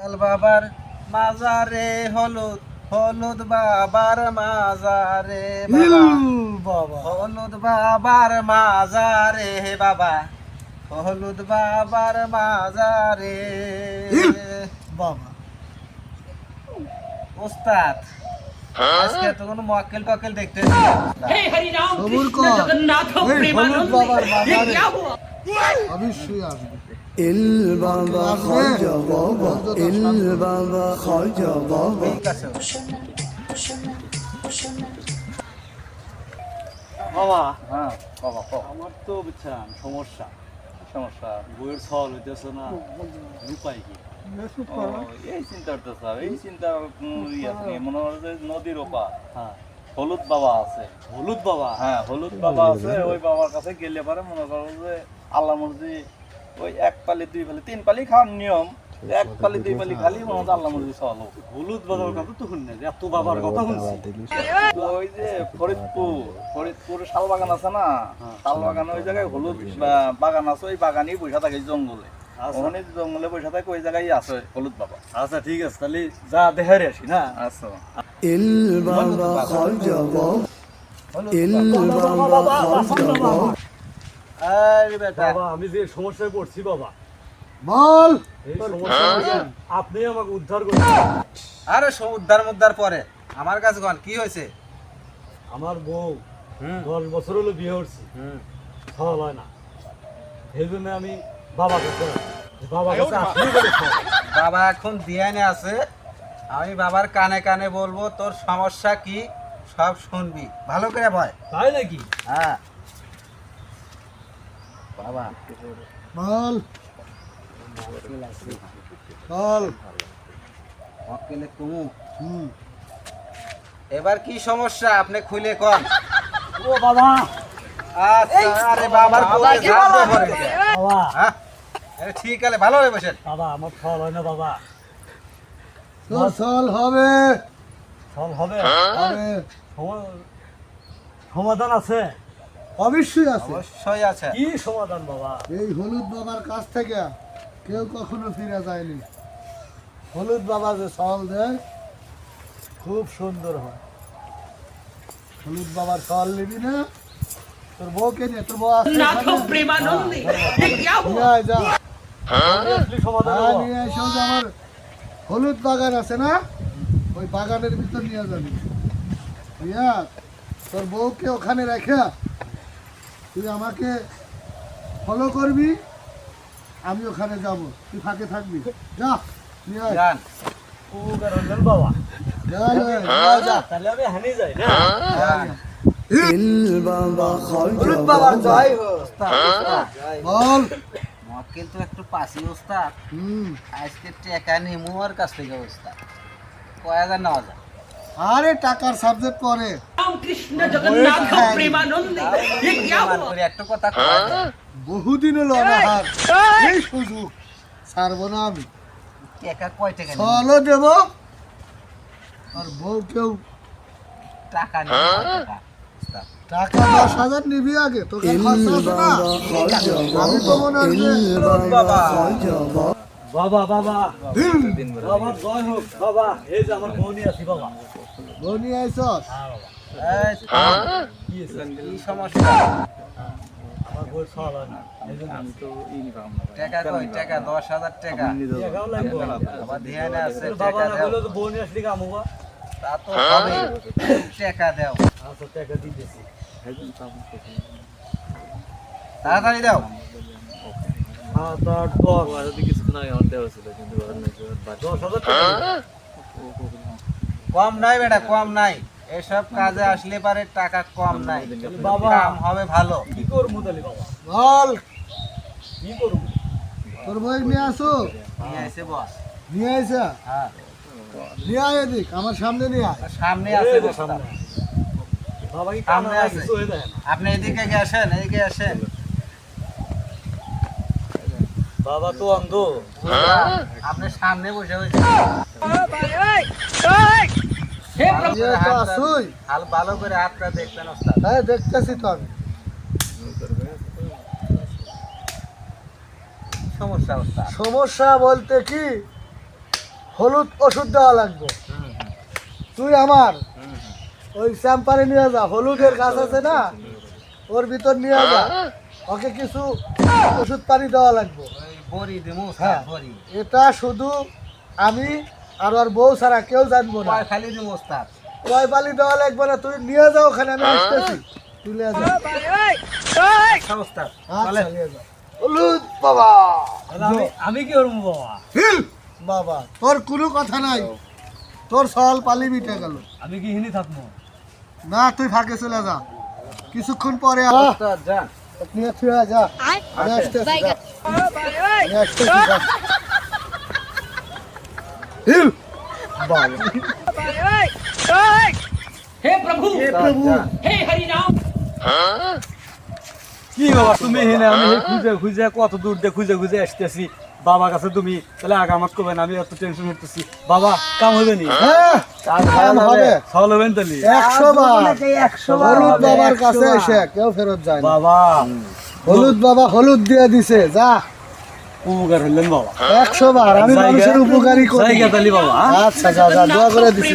বাবার মাজারে হলুদ হলুদ বাবার মাজারে বাবা। হলুদ বাবার মাজারে হে বাবা। হলুদ বাবার মাজারে বাবা। ওস্তাদ হ্যাঁ? আজকে তো কোনো মক্কেল দেখতে অবশ্যই আসবে। ইল বাবা খাজা বাবা ইল বাবা খাজা বাবা। বাবা। হ্যাঁ বাবা আমার তো বুঝছেন সমস্যা। সমস্যা। বইয়ের ছল হইতেছে না উপায় কি? এই চিন্তা করতেছ এই চিন্তা মনে হয় যে নদীর ওপার হ্যাঁ। হলুদ বাবা আছে। হলুদ বাবা? হ্যাঁ হলুদ বাবা আছে ওই বাবার কাছে গেলে পারে মনে করো যে আল্লাহ মর্জি ওই এক পালি দুই পালি তিন পালি খাওয়ার নিয়ম। এক পালি দুই পালি খালি মনে হচ্ছে আল্লাহ মর্জি চলো হলুদ বাবার কথা তো শুন এত বাবার কথা শুনছি। ওই যে ফরিদপুর ফরিদপুর শাল বাগান আছে না? শাল বাগানে ওই জায়গায় হলুদ বা- বাগান আছে। ওই বাগানেই বসে থাকে জঙ্গলে। ওখানে জঙ্গলে বসে থাকে ওই জায়গায় আছে হলুদ বাবা। আচ্ছা ঠিক আছে তাহলে যা দেখারে আসি না? আচ্ছা। ইল বাবা ইল বাবা। বেটা। বাবা আমি যে সমস্যায় পড়ছি বাবা। বল। এই সমস্যা থেকে আপনি আমাকে উদ্ধার করুন আরে সব উদ্ধার মুদ্ধার পরে। আমার কাছে গন কি হয়েছে? আমার বউ দশ বছর হলো বিয়ে হয় না। সেই জন্য আমি বাবা কাছে বাবা কাছে। বাবা এখন দিয়ানে আছে। আমি বাবার কানে কানে বলব তোর সমস্যা কি? সব শুনবি। ভালো করে ভয় তাই নাকি? হ্যাঁ। বাবা। বল। বল। মক্কেলে কুমু। হুম। এবার কি সমস্যা? আপনি খুলে কন। ও বাবা। আচ্ছা আরে বাবার কোলে ঝাঁপ পড়ে বাবা। হ্যাঁ? ঠিক আছে ভালো হয়ে বসেন। বাবা আমার ফল হয় না বাবা। ফল হবে। হবে। সমাধান আছে? অবশ্যই আছে। অবশ্যই আছে। কি সমাধান বাবা? এই হলুদ বাবার কাছ থেকে কেউ কখনো ফিরে যায়নি। হলুদ বাবা যে সল দেয় খুব সুন্দর হয়। হলুদ বাবার সল নিবি না তোর বউকে নিয়ে তোর বউ আসে হ্যাঁ, হ্যাঁ, হ্যাঁ। আমার হলুদ বাগান আছে না ওই বাগানের ভিতর নিয়ে যাবি। তোর বউকে ওখানে রেখে তুই আমাকে ফলো করবি আমি ওখানে যাব। তুই ফাঁকে থাকবি। যা নিয়ে আয়। ও বাবা। বল। মক্কেল তো একটু পাশি ওস্তাদ হুম। আজকে টাকা নিমু ওর কাছ থেকে ওস্তাদ কয় হাজার নেওয়া যায়? আরে টাকার সাবজেক্ট পড়ে রামকৃষ্ণ জগন্নাথ প্রেমানন্দে। একটা কথা হ্যাঁ? বহুদিন হলো অনাহার। এই। সুযোগ ছাড়বো না আমি। চলো দেব। আর বউ কেউ টাকা হ্যাঁ? টাকা? দশ হাজার নিবি আগে তোকে তো বাবা বাবা। বাবা বাবা জয় হোক। বাবা এই যে আমার বোনই আছি বাবা। বউ নিয়ে আইসস হ্যাঁ বাবা। এই, কি সমস্যা? আমার হয় না। টাকা কই? টাকা দশ হাজার টাকা। আবার ধ্যানে আছে বাবা টাকা না বললে তো বোন আসলে কাম হবা তা তো হবে। টাকা দাও। আচ্ছা টাকা দিতেছি। তাড়াতাড়ি দাও। সাত আট দশ দশ হাজার কম নাই বেটা কম নাই। এসব কাজে আসলে পারে টাকা কম নাই। বাবা। হবে ভালো। কি করব তাহলে বাবা? বল। কি করব? তোর বই নিয়ে আসো। নিয়ে আসে বস। নিয়ে আইসা হ্যাঁ। নিয়ে আয় এদিক আমার সামনে নিয়ে আয়। সামনে আছে। সামনে। বাবা কি সামনে আছে। কিছু যায় না আপনি এদিকে আসেন এদিকে আসেন। বাবা তো অন্ধ। আপনি সামনে বসে ভালো করে তো হাল ভালো করে হাতটা দেখবেন হ্যাঁ দেখতেছি তো আমি। সমস্যা সমস্যা বলতে কি হলুদ ওষুধ দেওয়া লাগবে। তুই আমার ওই শ্যাম্পারে নিয়ে যা হলুদের গাছ আছে না ওর ভিতর নিয়ে যা। ওকে কিছু ওষুধ পানি দেওয়া লাগবে। হ্যাঁ। এটা শুধু আমি আর ওর বউ ছাড়া কেউ জানব না। খালি ওস্তাদ কয় বালি দেওয়া লাগবে না তুই নিয়ে যাও ওখানে আমি আসতেছি। তুই নিয়ে যা। আচ্ছা, ওস্তাদ আচ্ছা নিয়ে যা। হলুদ বাবা। আমি আমি কি করব বাবা? বাবা তোর কোনো কথা নাই। তোর সল পালি মিটে গেল। আমি কি হিনি থাকব? না তুই ফাঁকে চলে যা। কিছুক্ষণ পরে নিয়ে যা। আসতেছি হে প্রভু। হে প্রভু। হে হরি নাম কি বাবা তুমি হেনে আমি খুঁজে খুঁজে কত দূর দিয়ে খুঁজে খুঁজে আসতেছি। বাবা কাছে তুমি তাহলে আগামাত করবে না আমি এত টেনশন করতেছি বাবা কাম হবে নি? বাবার কাছে এসে কেউ ফেরত যায় বাবা। হলুদ বাবা হলুদ দিয়ে দিছে যা উপকার হলেন বাবা একশো বার আমি মানুষের উপকারী করি বাবা হ্যাঁ? আচ্ছা যা যা দোয়া করে দিছি।